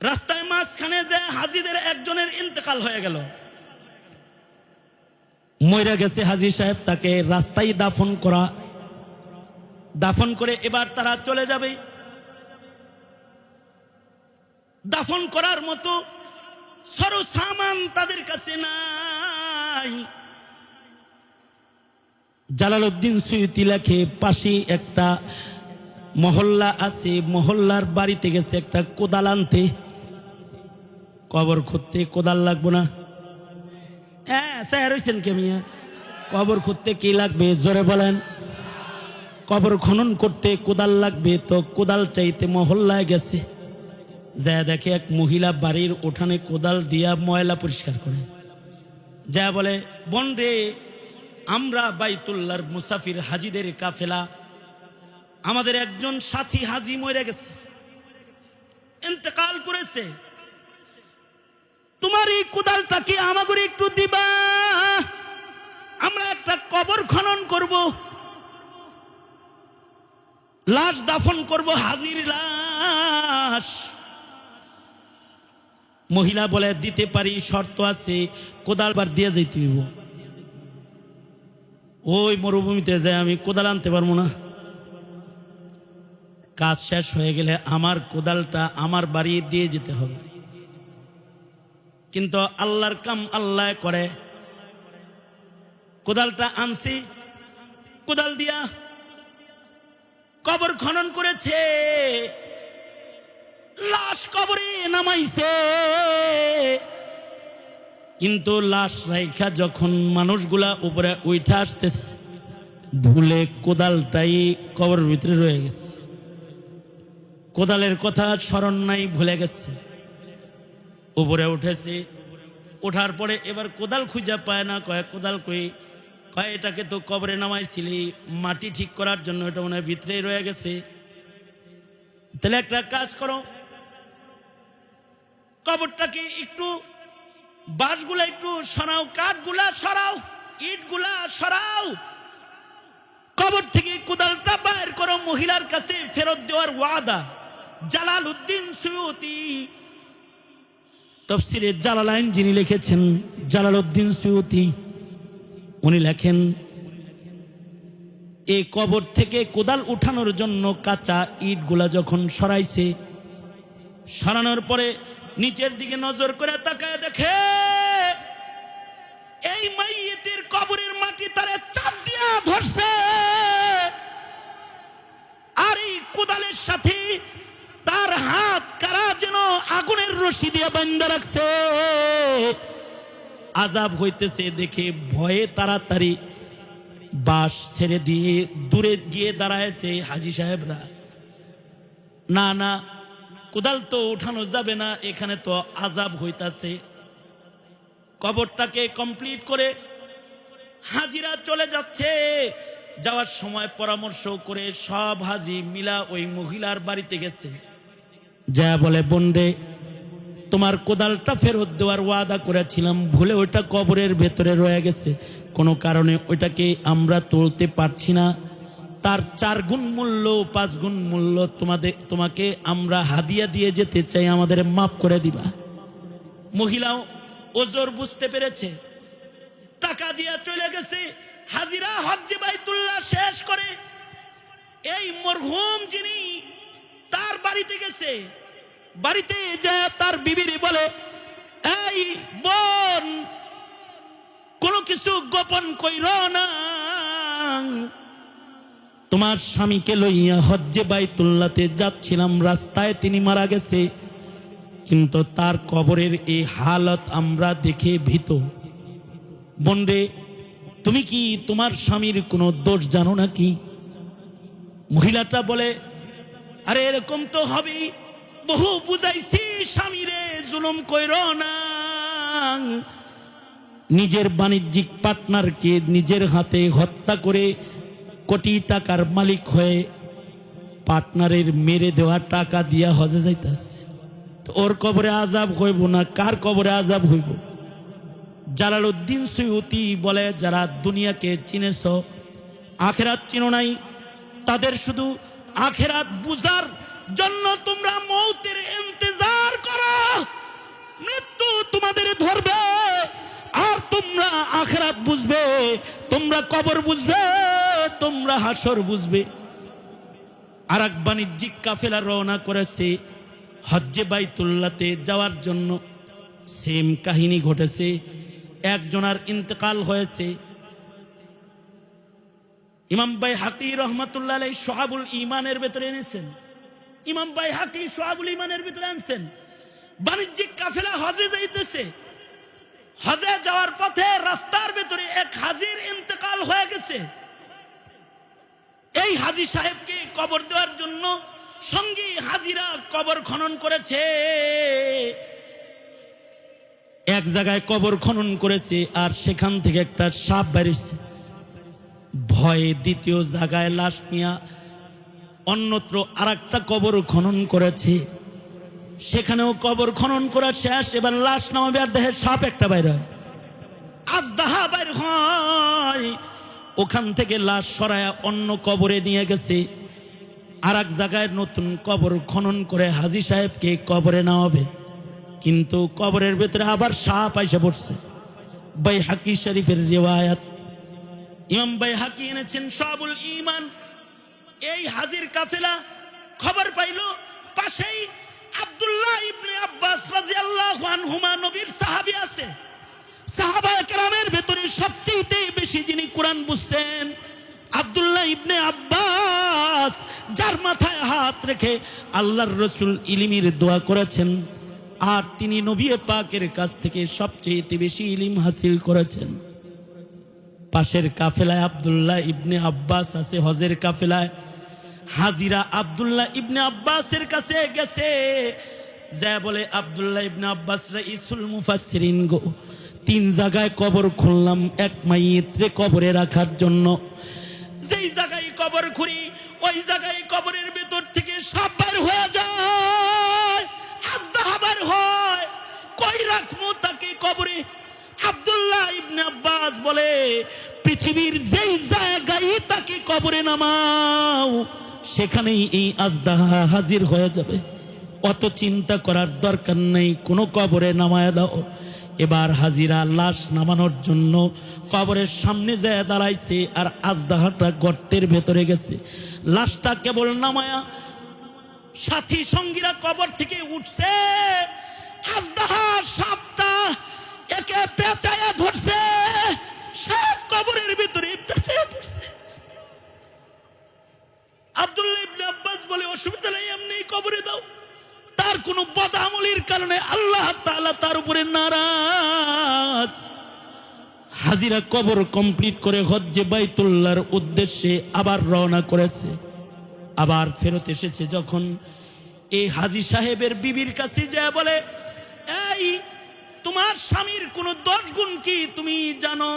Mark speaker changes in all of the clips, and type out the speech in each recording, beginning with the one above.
Speaker 1: রাস্তায় মাঝখানে যে হাজিদের একজনের ইন্তেকাল হয়ে গেল। মইরা গেছে হাজি সাহেব, তাকে রাস্তায় দাফন করা। দাফন করে এবার তারা চলে যাবে। দাফন করার মতো সরু সামান তাদের কাছে নাই। জালালউদ্দিন সুয়ুতি লেখে, পাশে একটা মহল্লা আছে, মহল্লার বাড়িতে গেছে একটা কোদাল আনতে। কবর খুঁড়তে কোদাল লাগবো না? হ্যাঁ স্যার হয়েছেন কে মিয়া? কবর খুঁড়তে কি লাগবে, জোরে বলেন। কবর খনন করতে কোদাল লাগবে, তো কোদাল চাইতে মহল্লায় গেছে। যা দেখে এক মহিলা বাড়ির উঠানে কোদাল দিয়া ময়লা পরিষ্কার করে। যা বলে, বন রে, আমরা বাইতুল্লার মুসাফির হাজিদের কাফেলা। আমাদের একজন সাথী হাজি মরে গেছে। ইন্তেকাল করেছে। তোমার এই কোদালটা কি আমাকে একটু দিবা। আমরা একটা কবর খনন করব। লাশ দাফন করব হাজির লাশ। মহিলা বলে, দিতে পারি, শর্ত আছে, কোদাল বার দিয়ে যেতে হইব। ওই মরুভূমিতে যায় আমি কোদাল আনতে পারব না। কাজ শেষ হয়ে গেলে আমার কোদালটা আমার বাড়ি দিয়ে যেতে হবে। কিন্তু আল্লাহর কাম আল্লাহ করে। কোদালটা আনছি, কোদাল দিয়া কবর খনন করেছে। লাশ কবরে নামাইছে। কিন্তু লাশ রাইখা যখন মানুষগুলা উপরে উঠে আসতেছে, ভুলে কোদালটাই কবর ভিতরে রয়ে গেছে। কোদালের কথা স্মরণ নাই, ভুলে গেছে। উপরে উঠেছে। ওঠার পরে এবার কোদাল খুঁজা পায় না, কয় কোদাল কই? কয়, এটাকে তো কবরে নামাইছিলি, মাটি ঠিক করার জন্য এটা মনে হয় ভিতরেই রয়ে গেছে। তাহলে একটা কাজ করো। কবরটাকে একটু বাঁশগুলা একটু সরাও, কাঠগুলা সরাও, ইটগুলা সরাও। কবর থেকে কোদালটা বাইর করো, মহিলার কাছে ফেরত দেওয়ার ওয়াদা। জালাল উদ্দিন সুয়তি তফসিরে জালালাইন যিনি লিখেছেন জালাল উদ্দিন সুয়তি উনি লেখেন এই কবর থেকে কোদাল উঠানোর জন্য কাঁচা ইটগুলা যখন সরাইছে, সরানোর পরে নিচের দিকে নজর করে তাকায় দেখে, এই মাইয়েতের কবরের মাটি তারে চাপ দিয়া ধরছে। আর এই কোদালের সাথে তার হাত আগুনের রশি দিয়ে বান্ধা রাখছে। আজাব হইতেছে দেখে ভয়ে তাড়াতাড়ি বাস ছেড়ে দিয়ে দূরে গিয়ে দাঁড়ায়ছে হাজি সাহেবরা। না না, কোদাল তো উঠানো যাবে না, এখানে তো আজাব হইতাছে। কবরটাকে কমপ্লিট করে হাজিরা চলে যাচ্ছে। যাওয়ার সময় পরামর্শ করে সব হাজি মিলা ওই মহিলার বাড়িতে গেছে। যা বলে বন্ডে তোমার কোদালটা ফেরত দেওয়ার ওয়াদা করেছিলাম, ভুলে ওইটা কবরের ভেতরে রয়ে গেছে। কোনো কারণে ওইটাকে আমরা তুলতে পারছি না। তার চার গুণ মূল্য, পাঁচ গুণ মূল্য তোমাদের, তোমাকে আমরা হাদিয়া দিয়ে যেতে চাই, আমাদের মাফ করে দিবা। মহিলাও ওজোর বুঝতে পেরেছে। টাকা দিয়া চলে গেছে। হাজিরা হজ্জে বাইতুল্লাহ শেষ করে। এই মরহুম যিনি তার বাড়িতে গেছে। বাড়িতে যা তার বিবিরে বলে, এই বোন, কোনো কিছু গোপন কইর না। তোমার স্বামীকে লইয়া হজ্জে বাইতুল্লাতে যাচ্ছিলাম, রাস্তায় তিনি মারা গেছে। কিন্তু তার কবরের এই হালত আমরা দেখে ভীত। বন্ডে তুমি কি তোমার স্বামীর কোনো দোষ জানো নাকি? মহিলাটা বলে আরে এরকম তো হবেই। বহু বুঝাইছি, স্বামীরে জুলুম কইর না। নিজের বাণিজ্যিক পার্টনারকে নিজের হাতে হত্যা করে কোটি টাকার মালিক হয়ে পার্টনারের মেরে দেওয়া টাকা দিয়া হজে যাইতাছে। ওর কবরে আজাব হইব না, কার কবরে আজাব হইব? জালালউদ্দিন সৈয়তি বলে, যারা দুনিয়াকে চিনেছ, আখেরাত চিনো নাই, তাদের শুধু আখেরাত বুঝার জন্য তোমরা মৌতের ইন্তজার করো। মৃত্যু তোমাদের ধরবে, আর তোমরা আখেরাত বুঝবে, তোমরা কবর বুঝবে, তোমরা হাসর বুঝবে। আর এক বাণিজ্যিক কাফেলা রওনা করেছে হজ্জে বাইতুল্লাতে যাওয়ার জন্য। সেম কাহিনী ঘটেছে, একজনার ইন্তেকাল হয়েছে। ইমাম বাই হাকি রহমতুল্লাহ আলাই সোহাবুল ইমানের ভেতরে এনেছেন। ইমাম বাই হাকি সোহাবুল ইমানের ভিতরে আনছেন। বাণিজ্যিক কাফেলা হজে যাইতেছে। হজে যাওয়ার পথে রাস্তার ভেতরে এক হাজির ইন্তেকাল হয়ে গেছে। এই হাজি সাহেবকে কবর দেওয়ার জন্য সঙ্গী হাজিরা কবর খনন করেছে। এক জায়গায় কবর খনন করেছে আর সেখান থেকে একটা সাপ বেরিয়েছে। ভয়ে দ্বিতীয় জায়গায় লাশ নিয়ে অন্যত্র আর একটা কবর খনন করেছে। সেখানেও কবর খনন করা শেষ, এবার লাশ নামাবে আর দেহের সাপ একটা বাইর। হয় আজ দাহা বাইর হয়। ওখান থেকে লাশ সরায়া অন্য কবরে নিয়ে গেছে। আর এক জায়গায় নতুন কবর খনন করে হাজি সাহেবকে কবরে নামাবে। কিন্তু কবরের ভেতরে আবার সাপ আইসা পড়ছে। বাই হাকি শরীফের রেওয়ায়াত। ইমাম বাই হাকি এনেছেন সবুল ইমান এই হাজির কাফেলা খবর পাইল, পাশেই আব্দুল্লাহ ইবনে আব্বাস রাদিয়াল্লাহু আনহুমা নবীর সাহাবী আছে। সাহাবা কেরামের ভেতরে সবচেয়ে বেশি যিনি কোরআন বুঝছেন, আব্দুল্লাহ ইবনে আব্বাস, যার মাথায় হাত রেখে আল্লাহর রসুল ইলিমির দোয়া করেছেন, আর তিনি নবী পাকের কাছ থেকে সবচেয়ে বেশি ইলিম হাসিল করেছেন। পাশের কাফেলায় আব্দুল্লাহ ইবনে আব্বাস আছে, হজের কাফেলায়। হাজিরা আব্দুল্লাহ ইবনে আব্বাসের কাছে গেছে। যা বলে, আব্দুল্লাহ ইবনে আব্বাস ইসুল মুফাসসিরিন গো, তিন জায়গায় কবর খুললাম, এক মাইত্রে কবরে রাখার জন্য। যেই জায়গায় কবর খুঁড়ি ওই জায়গায় কবরের ভেতর থেকে সাপ বের হয়ে যায় আজদাহা বের হয়। কই রাখব তাকে কবরে? আবদুল্লাহ ইবনে আব্বাস বলে পৃথিবীর যেই জায়গায় তাকে কবরে নামাও, সেখানেই এই আজদাহা হাজির হয়ে যাবে। অত চিন্তা করার দরকার নেই, কোনো কবরে নামায় দাও। এবার হাজিরা লাশ নামানোর জন্য কবরের সামনে যায় দাঁড়াইছে আর আজদাহাটা গর্তের ভেতরে গেছে। লাশটা কেবল নামায়া সাথী সঙ্গীরা কবর থেকে উঠছে। আজদাহা সাপটা একে পেঁচায়া ধরছে। ইবনে আব্বাস বলে, অসুবিধা নেই, এমনি কবরে দাও। তার বদামলির কারণে আল্লাহ তার উপরে নারাজ। হাজিরা কবর কমপ্লিট করে হজ্জে উদ্দেশ্যে আবার রওনা করেছে। আবার ফেরত এসেছে যখন এই হাজি সাহেবের বিবির কাছে যায় বলে, এই, তোমার স্বামীর কোনো দশ গুণ কি তুমি জানো?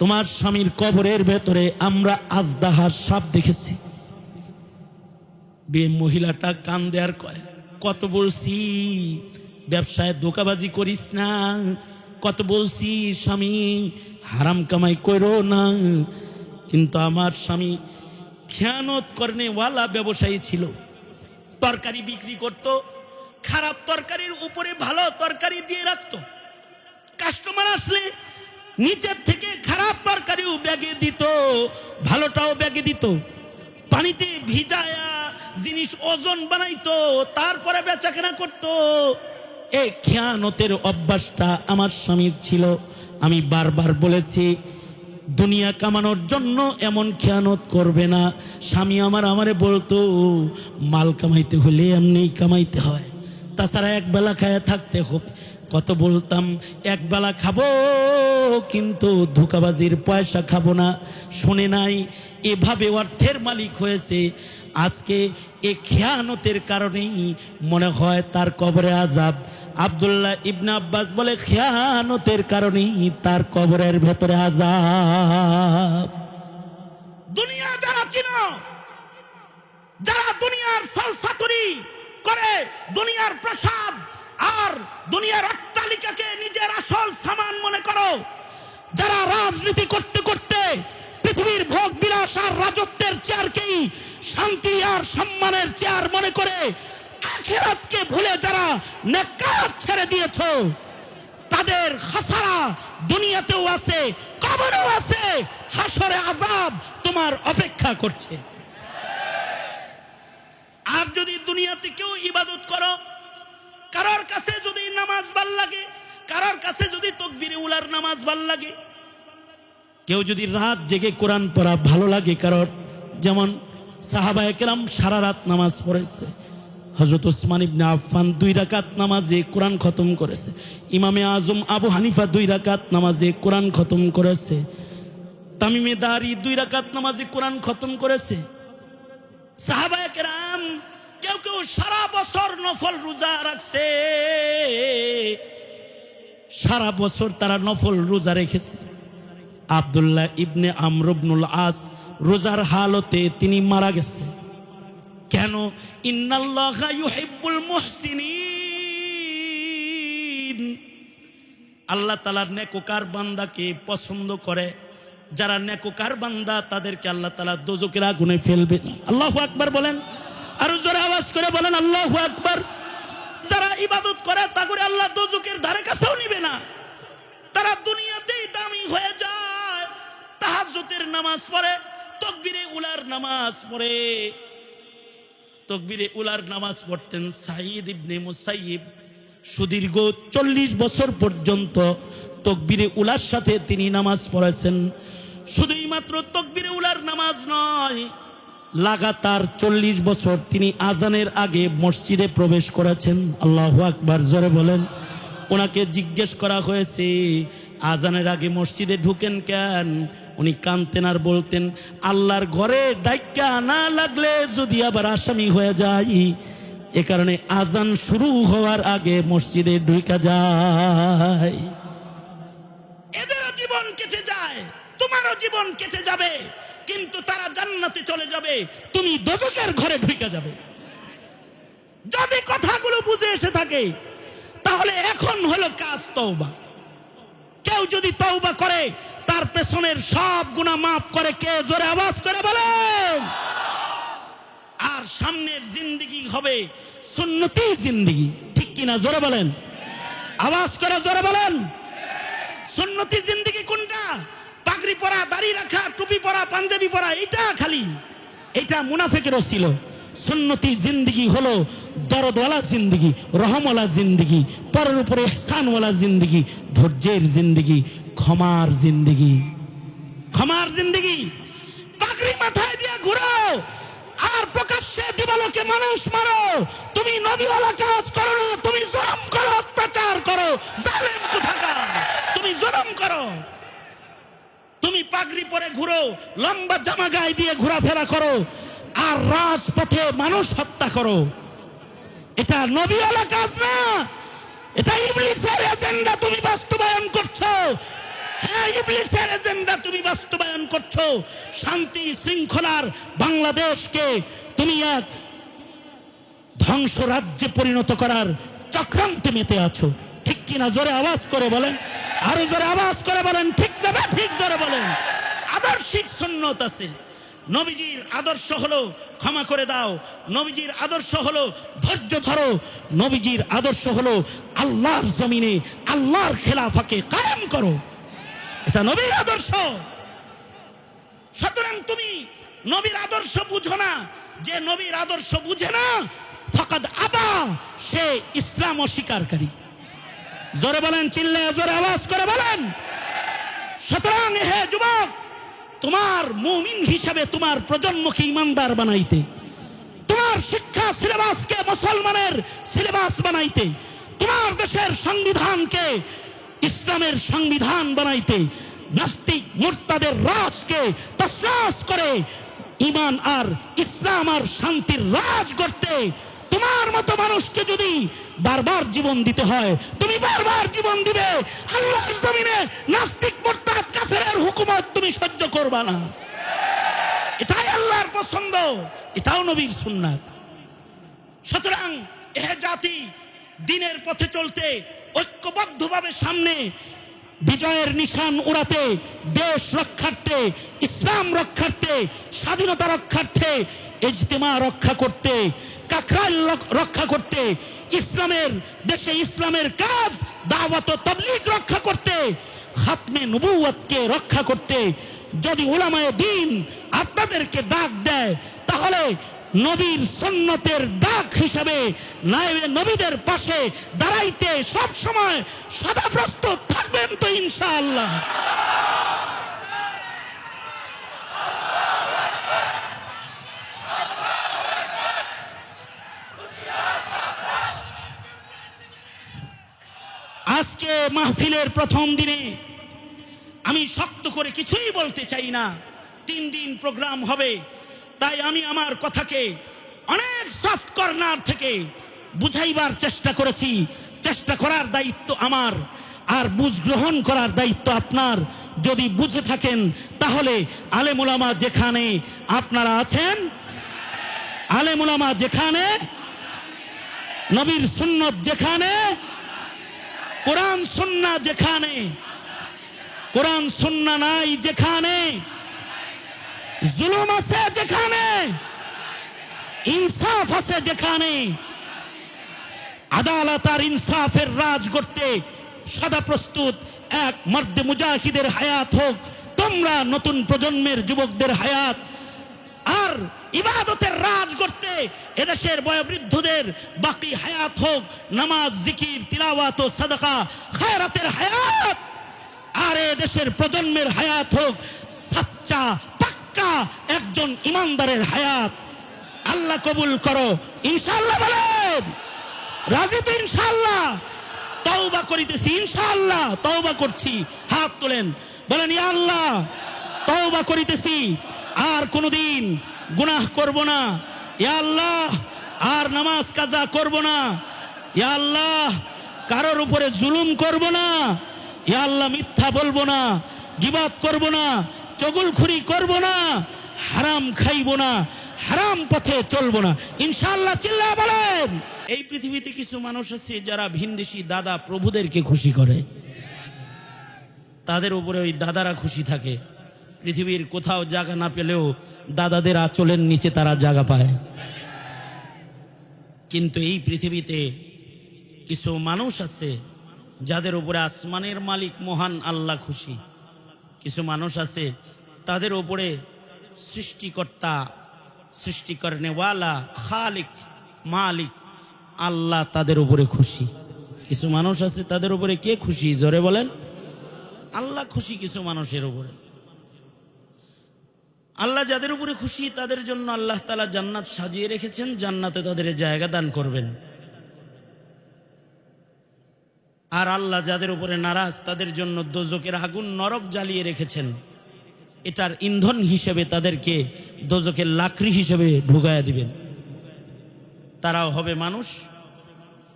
Speaker 1: তোমার স্বামীর কবরের ভেতরে আমরা আজদাহার সাপ দেখেছি। বে মহিলাটা কান দেয়ার কয়, কত বলছি, ব্যবসায় ধোকাবাজি করিস না, কত বলছি, স্বামী, হারাম কামাই করো না। কিন্তু আমার স্বামী খেয়ানত করনে ওয়ালা ব্যবসায়ী ছিল। তরকারি বিক্রি করত, খারাপ তরকারির উপরে ভালো তরকারি দিয়ে রাখতো। কাস্টমার আসলে নিচের থেকে খারাপ তরকারিও ব্যাগে দিত, ভালোটাও ব্যাগে দিত। পানিতে ভিজায়া জিনিস ওজন বানাইতো, তারপরে বেচা কেনা করতো। এই খেয়ানতের অভ্যাসটা আমার স্বামীর ছিল। আমি বারবার বলেছি, দুনিয়া কামানোর জন্য এমন খেয়ানত করবে না। স্বামী আমার আমারে বলতো, মাল কামাইতে হলে এমনি কামাইতে হয়। তাছাড়া এক বেলা খায়া থাকতে হবে। কত বলতাম, এক বেলা খাব, কিন্তু ধোকাবাজির পয়সা খাব না। শুনে নাই, এভাবে অর্থের মালিক হয়েছে। আজকে এ খেয়ানতের কারণেই মনে হয় তার কবরে আজাব আব্দুল্লাহ ইবনা আব্বাস বলে, খেয়ানতের কারণেই তার কবরের ভেতরে আজাব দুনিয়া যারা চিনো, যারা দুনিয়ার সালসাতুরি করে দুনিয়ার প্রসাদ আর দুনিয়ার অট্টালিকাকে নিজের আসল সামান মনে করো। যারা রাজনীতি করতে করতে পৃথিবীর ভোগ বিলাস আর রাজত্বের চেয়ারকেই শান্তি আর সম্মানের চেয়ার মনে করে আখেরাতকে ভুলে যারা নেকাত ছেড়ে দিয়েছ, তাদের খাসারা দুনিয়াতেও আছে, কবরেও আছে, হাসরে আজাব তোমার অপেক্ষা করছে। আর যদি দুনিয়াতে কেউ ইবাদত করো কারোর কাছে যদি নামাজ ভালো লাগে, কারোর কাছে যদি তকবিরে উলার নামাজ ভালো লাগে, কেউ যদি রাত জেগে কোরআন পড়া ভালো লাগে কারোর, যেমন সাহাবায়ে কেরাম সারা রাত নামাজ পড়েছে হজরত ওসমান ইবনে আফফান দুই রাকাত নামাজে কোরআন খতম করেছে, ইমামে আজম আবু হানিফা দুই রাকাত নামাজে কোরআন খতম করেছে, তামিমে দারি দুই রাকাত নামাজে কোরআন খতম করেছে, সাহাবায়ে কেরাম কেউ কেউ সারা বছর নফল রোজা রাখছে। সারা বছর তারা নফল রোজা রেখেছে। আব্দুল্লাহ ইবনে আমরবনুল আস রোজার হালতে তিনি মারা গেছে। কেন? আল্লাহ তালার নেকোকার বান্দাকে পছন্দ করে। যারা নেকোকার বান্দা তাদেরকে আল্লাহ তালা দোজকের আগুনে ফেলবে আল্লাহ আকবার বলেন আরও জোরে আওয়াজ করে বলেন, আল্লাহ আকবার। যারা ইবাদত করে তা করে আল্লাহ দোজকের ধারে কাছেও নিবে না। তারা দুনিয়াতেই দামি হয়ে যায়। তাহাজ্জুদের নামাজ পড়ে, তকবিরে উলার নামাজ পড়ে। তকবিরে উলার নামাজ পড়তেন সাইদ ইবনে মুসাইব সুদীর্ঘ চল্লিশ বছর পর্যন্ত তকবিরে উলার সাথে তিনি নামাজ পড়েছেন। শুধুই মাত্র তকবিরে উলার নামাজ নয় লাগাতার চল্লিশ বছর তিনি আজানের আগে মসজিদে প্রবেশ করেছেন। আল্লাহ আকবার, জোরে বলেন। ওনাকে জিজ্ঞেস করা হয়েছে, আজানের আগে মসজিদে ঢুকেন কেন? উনি কানতেন আর বলতেন, আল্লাহর ঘরে ডাইকা না লাগলে যদি আবার আসামি হয়ে যায় এ কারণে আজান শুরু হওয়ার আগে মসজিদে ঢুকা যায়। এদেরও জীবন কেটে যায়, তোমারও জীবন কেটে যাবে। কিন্তু তারা জান্নাতে চলে যাবে। তুমি দোজকের ঘরে ঢুকে যাবে। যদি কথাগুলো বুঝে এসে থাকে, তাহলে এখন হলো কাজ তওবা। কেউ যদি তওবা করে, তার পেছনের সব গুণা মাফ করে, কে জোরে আওয়াজ করে বলেন? আর সামনের জিন্দিগি হবে সুন্নতি জিন্দিগি। ঠিক কিনা জোরে বলেন? আওয়াজ করে জোরে বলেন? সুন্নতি জিন্দিগি কোনটা? পাগড়ি পরা, দাড়ি রাখা, টুপি পরা, পাঞ্জাবি পরা, এটা খালি। এটা মুনাফেকেরও ছিল সুন্নতি জিন্দিগি হলো দরদওয়ালা জিন্দিগি, রহমওয়ালা জিন্দিগি, পরের উপরে ইহসানওয়ালা জিন্দিগি, ধৈর্যের জিন্দিগি, ক্ষমার জিন্দিগি। ক্ষমার জিন্দিগি। পাগড়ি মাথায় দিয়ে ঘুরো, আর প্রকাশ্যে দিবালোকে মানুষ মারো। তুমি নদীওয়ালা কাজ করো না, তুমি জরম করো, অত্যাচার করো, জালেম কোথাকার? তুমি জরম করো। তুমি পাগড়ি পরে ঘুরো, লম্বা জামা গায়ে দিয়ে ঘোরাফেরা করো, আর রাজপথে মানুষ হত্যা করো। এটা নবীওয়ালা কাজ না, এটা ইবলিসের এজেন্ডা তুমি বাস্তবায়ন করছ। হ্যাঁ ইবলিসের এজেন্ডা তুমি বাস্তবায়ন করছ। শান্তি শৃঙ্খলার বাংলাদেশকে তুমি এক ধ্বংস রাজ্যে পরিণত করার চক্রান্তে মেতে আছো। ঠিক কিনা জোরে আওয়াজ করে বলেন। আরও জোরে আওয়াজ করে বলেন, ঠিক দেবে ঠিক জোরে বলেন। আদর্শিক সুন্নত আছে। নবীজির আদর্শ হলো, ক্ষমা করে দাও। নবীজির আদর্শ হলো, ধৈর্য ধরো। নবীজির আদর্শ হলো, আল্লাহর জমিনে, আল্লাহর খেলাফাকে কায়েম করো। এটা নবীর আদর্শ। সুতরাং তুমি নবীর আদর্শ বুঝো না। যে নবীর আদর্শ বুঝে না, ফকাদ আবা, সে ইসলাম অস্বীকারী। জোরে বলেন চিল্লে জোরে আওয়াজ করে বলেন। সুতরাং হে যুবক, তোমার মুমিন হিসাবে তোমার প্রজন্মকে ইমানদার বানাইতে, তোমার শিক্ষা সিলেবাসকে মুসলমানের সিলেবাস বানাইতে, তোমার দেশের সংবিধানকে ইসলামের সংবিধান বানাইতে, নাস্তিক মুরতাদের রাজকে তসরাস করে ইমান আর ইসলাম আর শান্তির রাজ করতে তোমার মতো মানুষকে যদি বারবার জীবন দিতে হয়, তুমি বারবার জীবন দিবে। আল্লাহর জমিনে নাস্তিক, মুরতাদ, কাফেরের হুকুমত তুমি সহ্য করবা না। এটাই আল্লাহর পছন্দ, এটাও নবীর সুন্নাত। সুতরাং এ জাতি দিনের পথে চলতে ঐক্যবদ্ধভাবে সামনে বিজয়ের নিশান উড়াতে, দেশ রক্ষার্থে, ইসলাম রক্ষার্থে, স্বাধীনতা রক্ষার্থে, ইজতেমা রক্ষা করতে কাকরাইল লক- রক্ষা করতে। ইসলামের দেশে ইসলামের কাজ, দাওয়াত ও তাবলীগ রক্ষা করতে, খাতমে নবুয়তকে রক্ষা করতে। যদি উলামায়ে দিন আপনাদেরকে ডাক দেয়, তাহলে নবীর সন্ন্যতের ডাক হিসাবে নায়েবে নবীদের পাশে দাঁড়াইতে সব সময় সদা প্রস্তুত থাকবেন তো ইনশাআল্লাহ আজকে মাহফিলের প্রথম দিনে আমি শক্ত করে কিছুই বলতে চাই না। তিন দিন প্রোগ্রাম হবে। তাই আমি আমার কথাকে অনেক সফট কর্নার থেকে বুঝাইবার চেষ্টা করেছি। চেষ্টা করার দায়িত্ব আমার। আর বুঝ গ্রহণ করার দায়িত্ব আপনার। যদি বুঝে থাকেন, তাহলে আলেমুলামা যেখানে আপনারা আছেন আলেমুলামা যেখানে, নবীর সুন্নত যেখানে কোরআন সুন্না যেখানে, কোরআন সুন্না নাই যেখানে, জুলুম আছে যেখানে, ইনসাফ আছে যেখানে, আদালত আর ইনসাফের রাজ করতে সদা প্রস্তুত, এক মর্দে মুজাহিদের হায়াত হোক, তোমরা নতুন প্রজন্মের যুবকদের হায়াত আর ইবাদতের রাজ করতে এদেশের বয়োবৃদ্ধদের বাকি হায়াত হোক, নামাজ, জিকির, তিলাওয়াত ও সাদাকা খায়রাতের হায়াত। আর এ দেশের প্রজন্মের হায়াত হোক, সাচ্চা, পাক্কা একজন ইমানদারের হায়াত। আল্লাহ কবুল করো, ইনশাআল্লাহ বলেন। রাজি তো ইনশাআল্লাহ। তওবা করিতেছি, ইনশাআল্লাহ। তওবা করছি, হাত তোলেন। বলেন, ইয়া আল্লাহ, তওবা করিতেছি। আর কোনোদিন গুনাহ করব না। ইয়া আল্লাহ, আর নামাজ কাজা করব না। ইয়া আল্লাহ, কারোর উপরে জুলুম করব না। ইয়া আল্লাহ, মিথ্যা বলব না। গিবাত করব না। চগুলখুরি করব না। হারাম খাইব না। হারাম পথে চলবো না। ইনশাল্লাহ চিল্লা বলেন। এই পৃথিবীতে কিছু মানুষ আছে যারা ভিনদেশি দাদা প্রভুদেরকে খুশি করে। তাদের উপরে ওই দাদারা খুশি থাকে। পৃথিবীর কোথাও জায়গা না পেলেও দাদাদের আঁচলের নিচে তারা জায়গা পায়। কিন্তু এই পৃথিবীতে কিছু মানুষ আছে যাদের উপরে আসমানের মালিক মহান আল্লাহ খুশি। কিছু মানুষ আছে তাদের উপরে সৃষ্টিকর্তা সৃষ্টি করেনেওয়ালা খালিক, মালিক আল্লাহ তাদের উপরে খুশি। কিছু মানুষ আছে তাদের উপরে কে খুশি? জোরে বলেন। আল্লাহ খুশি কিছু মানুষের উপরে। আল্লাহ যাদের উপরে খুশি, তাদের জন্য আল্লাহ তালা জান্নাত সাজিয়ে রেখেছেন, জান্নাতে তাদের জায়গা দান করবেন। আর আল্লাহ যাদের উপরে নারাজ, তাদের জন্য দোজকের আগুন নরক জ্বালিয়ে রেখেছেন। এটার ইন্ধন হিসেবে তাদেরকে দোজকের লাকড়ি হিসেবে ঢুকায়া দিবেন। তারাও হবে মানুষ।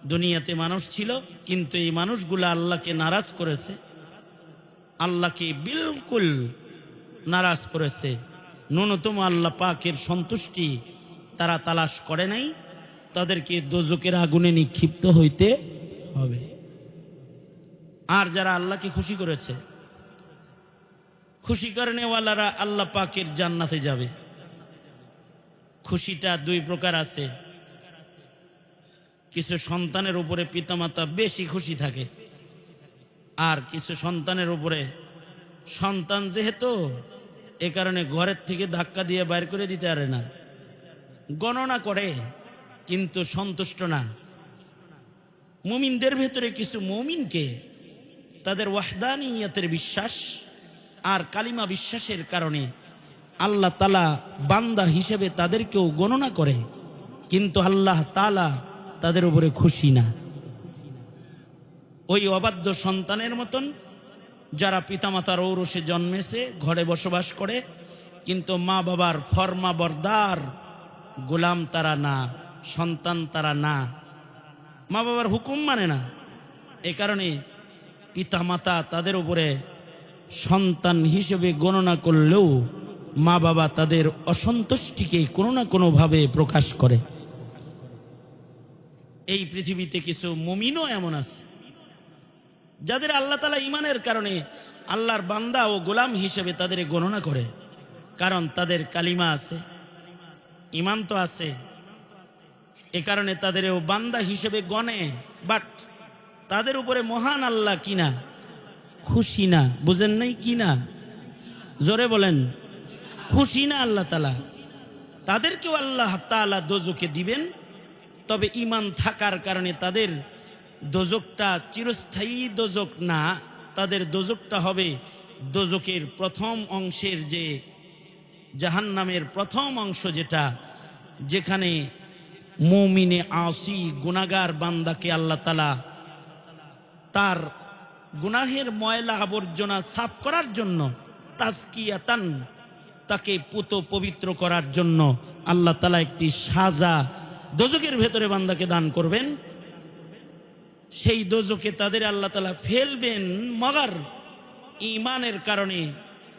Speaker 1: দুনিয়াতে মানুষ ছিল, কিন্তু এই মানুষগুলো আল্লাহকে নারাজ করেছে। আল্লাহকে বিলকুল নারাজ করেছে। ন্যূনতম আল্লাহ পাকের সন্তুষ্টি তারা তালাশ করে নাই, তাদেরকে দোজকের আগুনে নিক্ষিপ্ত হইতে হবে। আর যারা আল্লাহকে খুশি করেছে, খুশি করেনেওয়ালারা আল্লাহ পাকের জান্নাতে যাবে। খুশিটা দুই প্রকার আছে। কিছু সন্তানের উপরে পিতামাতা বেশি খুশি থাকে, আর কিছু সন্তানের উপরে সন্তান যেহেতু এ কারণে ঘরের থেকে ধাক্কা দিয়ে বাইর করে দিতে পারে না। গণনা করে, কিন্তু সন্তুষ্ট না। মুমিনদের ভেতরে কিছু মুমিনকে তাদের ওয়াহদানিয়াতের বিশ্বাস আর কালিমা বিশ্বাসের কারণে আল্লাহ তালা বান্দা হিসেবে তাদেরকেও গণনা করে, কিন্তু আল্লাহ তালা তাদের উপরে খুশি না। ওই অবাধ্য সন্তানের মতন যারা পিতামাতার ঔরসে জন্মেছে, ঘরে বসবাস করে, কিন্তু মা বাবার ফরমা বরদার, গোলাম তারা না, সন্তান তারা না। মা বাবার হুকুম মানে না। এ কারণে পিতামাতা তাদের উপরে সন্তান হিসেবে গণনা করলেও মা বাবা তাদের অসন্তুষ্টিকে কোনো না কোনোভাবে প্রকাশ করে। এই পৃথিবীতে কিছু মমিনও এমন আছে। যাদের আল্লাহ তালা ইমানের কারণে আল্লাহর বান্দা ও গোলাম হিসেবে তাদের গণনা করে, কারণ তাদের কালিমা আছে ইমান তো আছে। এ কারণে তাদের ও বান্দা হিসেবে গণে, বাট তাদের উপরে মহান আল্লাহ কিনা খুশি না। বুঝেন নাই কিনা জোরে বলেন, খুশি না আল্লাহ তালা তাদেরকেও আল্লাহ তালা দোজকে দিবেন, তবে ইমান থাকার কারণে তাদের দোজকটা চিরস্থায়ী দোজক না, তাদের দোজকটা হবে দোজকের প্রথম অংশের যে জাহান্নামের প্রথম অংশ যেটা, যেখানে মৌমিনে আসি গুনাগার বান্দাকে আল্লাহ তালা তার গুনাহের ময়লা আবর্জনা সাফ করার জন্য, তাজকিয়াতান তাকে পুত পবিত্র করার জন্য আল্লাহ তালা একটি সাজা দোজকের ভেতরে বান্দাকে দান করবেন। সেই দোজকে তাদের আল্লাহ তালা ফেলবেন, মগার ইমানের কারণে,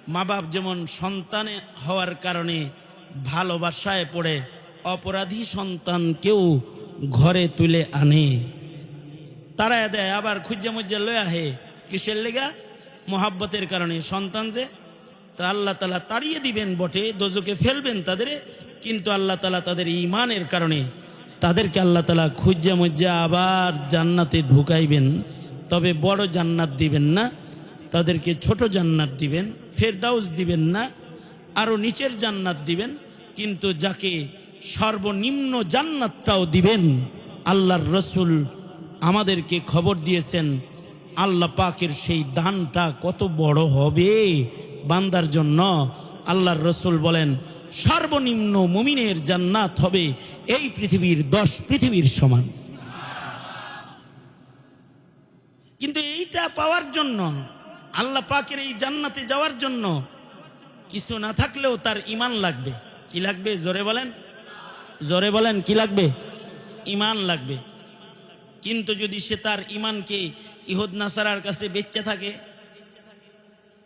Speaker 1: মা বাপ যেমন সন্তানে হওয়ার কারণে ভালোবাসায় পড়ে, অপরাধী সন্তানকেও ঘরে তুলে আনে। তারা দেয়, আবার খুঁজে মুজ্জা লয়ে আহে। কিসের লেগা? মোহাব্বতের কারণে। সন্তান যে, তা আল্লাহ তালা তাড়িয়ে দিবেন বটে দোজকে ফেলবেন তাদের। কিন্তু আল্লাহ তালা তাদের ইমানের কারণে তাদেরকে আল্লাহ তালা খুঁজা মুজ্জা আবার জান্নাতে ঢুকাইবেন, তবে বড় জান্নাত দিবেন না, তাদেরকে ছোট জান্নাত দিবেন, ফেরদাউস দিবেন না আরও নিচের জান্নাত দিবেন, কিন্তু যাকে সর্বনিম্ন জান্নাতটাও দিবেন, আল্লাহর রসুল আমাদেরকে খবর দিয়েছেন, আল্লাহ পাকের সেই দানটা কত বড় হবে, বান্দার জন্য আল্লাহর রসুল বলেন সর্বনিম্ন মুমিনের জান্নাত হবে এই পৃথিবীর দশ পৃথিবীর সমান। কিন্তু এইটা পাওয়ার জন্য, আল্লাহ পাকের এই জান্নাতে যাওয়ার জন্য কিছু না থাকলেও তার ইমান লাগবে। কি লাগবে? জোরে বলেন। জোরে বলেন, কি লাগবে? ইমান লাগবে। কিন্তু যদি সে তার ইমানকে ইহুদ নাসারার কাছে বেচতে থাকে,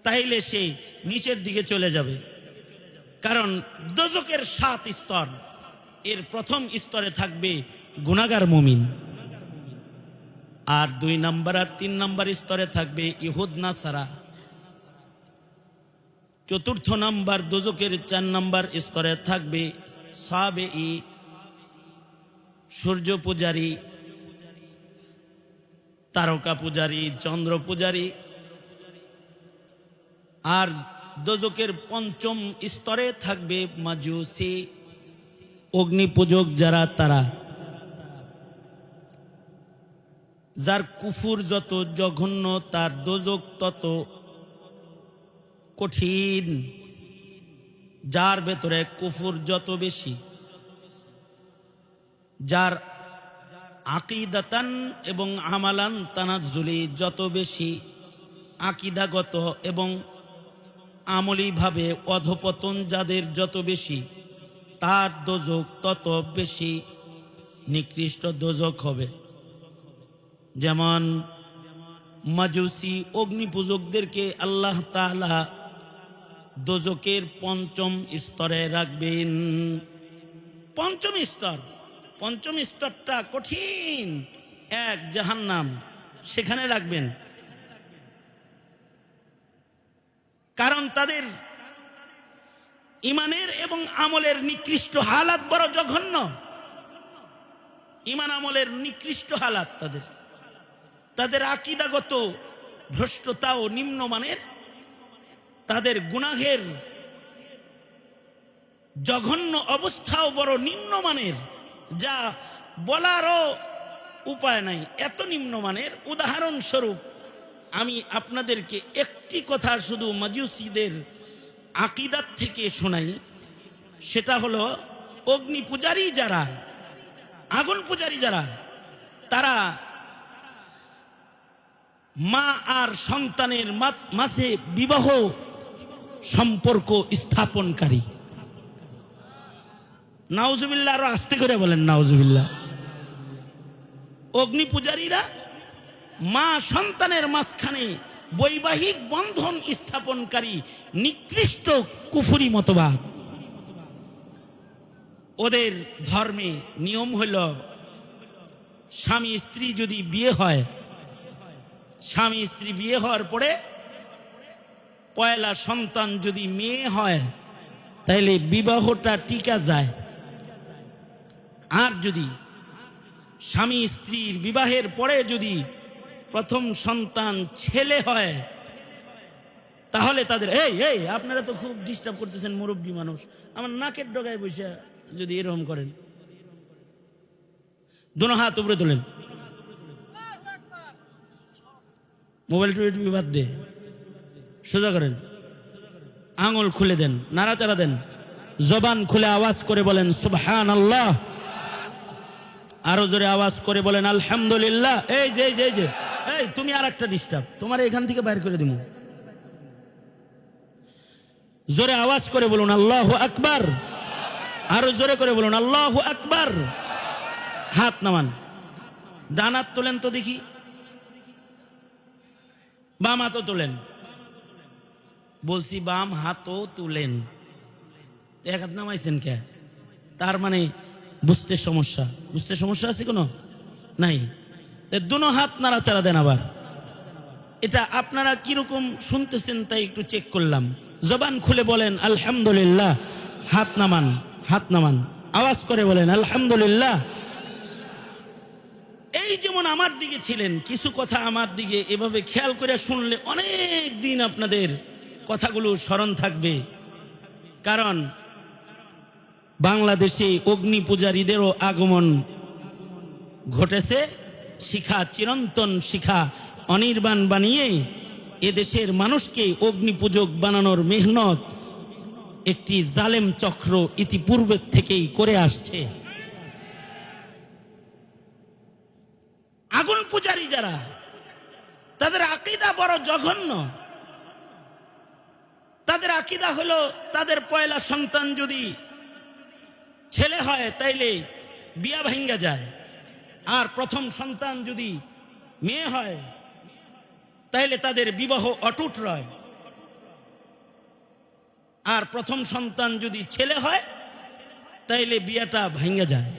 Speaker 1: তাইলে সে নিচের দিকে চলে যাবে। কারণ দোজকের সাত স্তর, এর প্রথম স্তরে থাকবে গুণাগার মুমিন। আর দুই নাম্বার আর তিন নাম্বার স্তরে থাকবে ইহুদ নাসারা। চতুর্থ নাম্বার দোজকের চার নাম্বার স্তরে থাকবে সাবে ই সূর্য পূজারী, তারকা পূজারী, চন্দ্র পূজারী। আর দোজকের পঞ্চম স্তরে থাকবে মাজুসি। অগ্নি পূজক যারা, তারা। যার কুফুর যত জঘন্য, তার দোজক তত কঠিন। যার ভেতরে কুফুর যত বেশি, যার আকিদাতান এবং আমালান তানাজুলি যত বেশি, আকিদাগত এবং আমলিভাবে অধপতন যাদের যত বেশি, তার দোজক তত বেশি নিকৃষ্ট দোজক হবে। যেমন মাজুসি অগ্নিপূজকদেরকে আল্লাহ তাআলা দোজকের পঞ্চম স্তরে রাখবেন। পঞ্চম স্তর, পঞ্চম স্তরটা কঠিন, এক জাহান্নাম, সেখানে রাখবেন। কারণ তাদের ইমানের এবং আমলের নিকৃষ্ট হালাত বড় জঘন্য। ইমান আমলের নিকৃষ্ট হালাত তাদের। তাদের আকিদাগত ভ্রষ্টতা ভ্রষ্টতাও নিম্নমানের। তাদের গুনাহের জঘন্য অবস্থাও বড় নিম্নমানের, যা বলারও উপায় নাই। এত নিম্নমানের উদাহরণস্বরূপ আমি আপনাদেরকে একটি কথা শুধু মাজুসিদের আকিদাত থেকে শোনাই। সেটা হলো, অগ্নি পূজারী যারা, আগুন পূজারী যারা, তারা মা আর সন্তানের মা- মাঝে বিবাহ সম্পর্ক স্থাপনকারী। নাউজুবিল্লাহ আরও আস্তে করে বলেন, নাউজুবিল্লাহ। অগ্নি পূজারীরা মা সন্তানের মাঝখানে বৈবাহিক বন্ধন স্থাপনকারী নিকৃষ্ট কুফুরি মতবাদ। ওদের ধর্মে নিয়ম হইল, স্বামী স্ত্রী যদি বিয়ে হয়, স্বামী স্ত্রী বিয়ে হওয়ার পরে পয়লা সন্তান যদি মেয়ে হয় তাহলে বিবাহটা টিকা যায়। আর যদি স্বামী স্ত্রীর বিবাহের পরে যদি প্রথম সন্তান ছেলে হয়, তাহলে তাদের, এই এই, আপনারা তো খুব ডিস্টার্ব করতেছেন মুরব্বী মানুষ। আমার নাকের ডগায় বসে যদি এরকম করেন। দোনো হাত উপরে তোলেন। মোবাইল টুবি টুবি বাদ দে। সোজা করেন। আঙুল খুলে দেন, নাড়াচাড়া দেন। জবান খুলে আওয়াজ করে বলেন সুবহান আল্লাহ আরও জোরে আওয়াজ করে বলেন, আলহামদুলিল্লাহ। এই যে এই যে। এই, তুমি আর একটা ডিস্টার্ব তোমার এখান থেকে বাইর করে দিব জোরে আওয়াজ করে বলুন, আল্লাহ আকবার। আরও জোরে করে বলুন, আল্লাহ আকবার। হাত নামান। ডান হাত তোলেন তো দেখি। বাম হাতও তোলেন। বলছি, বাম হাতও তুলেন। এক হাত নামাইছেন কে? তার মানে বুঝতে সমস্যা। বুঝতে সমস্যা আছে কোনো? নাই। দুনো হাত নাড়াচাড়া দেন আবার। এটা আপনারা কীরকম শুনতেছেন তাই একটু চেক করলাম। জবান খুলে বলেন, আলহামদুলিল্লাহ। হাত নামান হাত নামান। আওয়াজ করে বলেন, আলহামদুলিল্লাহ। এই যেমন আমার দিকে ছিলেন, কিছু কথা আমার দিকে এভাবে খেয়াল করে শুনলে অনেক দিন আপনাদের কথাগুলো স্মরণ থাকবে। কারণ বাংলাদেশে অগ্নি পূজারীদেরও আগমন ঘটেছে। শিখা, চিরন্তন শিখা, অনির্বাণ বানিয়ে এদেশের মানুষকে অগ্নি পূজক বানানোর মেহনত একটি জালেম চক্র ইতিপূর্বের থেকেই করে আসছে। আগুন পূজারী যারা, তাদের আকিদা বড় জঘন্য। তাদের আকিদা হলো, তাদের পয়লা সন্তান যদি ছেলে হয়, তাইলে বিয়া ভাঙ্গা যায়। আর প্রথম সন্তান যদি মেয়ে হয় তাহলে তাদের বিবাহ অটুট রয়। আর প্রথম সন্তান যদি ছেলে হয়, তাইলে বিয়াটা ভাঙ্গা যায়।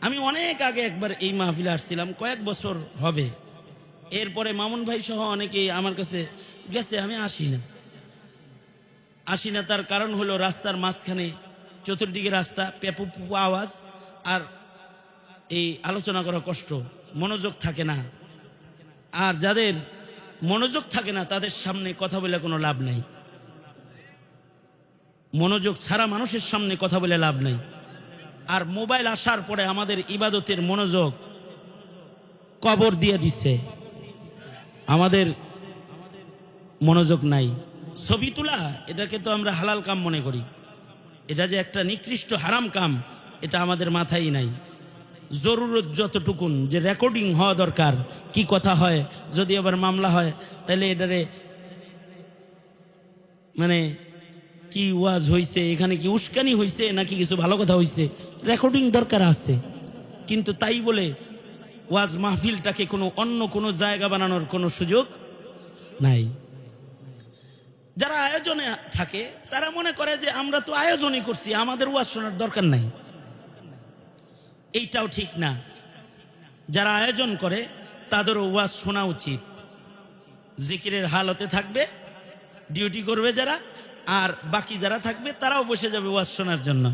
Speaker 1: আমি অনেক আগে একবার এই মাহফিলে আসছিলাম, কয়েক বছর হবে। এরপরে মামুন ভাই সহ অনেকেই আমার কাছে গেছে, আমি আসি না। আসি না, তার কারণ হলো রাস্তার মাঝখানে, চতুর্দিকে রাস্তা পুপু আওয়াজ, আর এই আলোচনা করা কষ্ট, মনোযোগ থাকে না। আর যাদের মনোযোগ থাকে না, তাদের সামনে কথা বলে কোনো লাভ নাই। মনোযোগ ছাড়া মানুষের সামনে কথা বলে লাভ নাই। আর মোবাইল আসার পরে আমাদের ইবাদতের মনোযোগ কবর দিয়ে দিচ্ছে আমাদের মনোযোগ নাই। ছবি তোলা, এটাকে তো আমরা হালাল কাম মনে করি। এটা যে একটা নিকৃষ্ট হারাম কাম, এটা আমাদের মাথায় নাই। জরুরত যতটুকুন যে রেকর্ডিং হওয়া দরকার, কি কথা হয়, যদি আবার মামলা হয়, তাহলে এটারে মানে কি ওয়াজ হয়েছে এখানে কি উস্কানি হয়েছে নাকি কিছু ভালো কথা হয়েছে রেকর্ডিং দরকার আছে। কিন্তু তাই বলে ওয়াজ মাহফিলটাকে কোনো অন্য কোনো জায়গা বানানোর কোনো সুযোগ নাই। যারা আয়োজনে থাকে, তারা মনে করে যে আমরা তো আয়োজনই করছি, আমাদের ওয়াজ শোনার দরকার নাই। এইটাও ঠিক না। যারা আয়োজন করে, তাদেরও ওয়াজ শোনা উচিত। জিকিরের হালতে থাকবে, ডিউটি করবে যারা, আর বাকি যারা থাকবে, তারাও বসে যাবে ওয়াজ শোনার জন্য।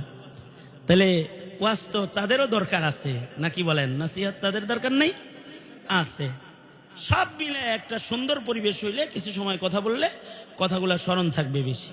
Speaker 1: তাহলে ওয়াজ তো তাদেরও দরকার আছে নাকি বলেন? নাসিহাত তাদের দরকার নেই? আছে। সব মিলে একটা সুন্দর পরিবেশ হইলে কিছু সময় কথা বললে কথাগুলো স্মরণ থাকবে বেশি।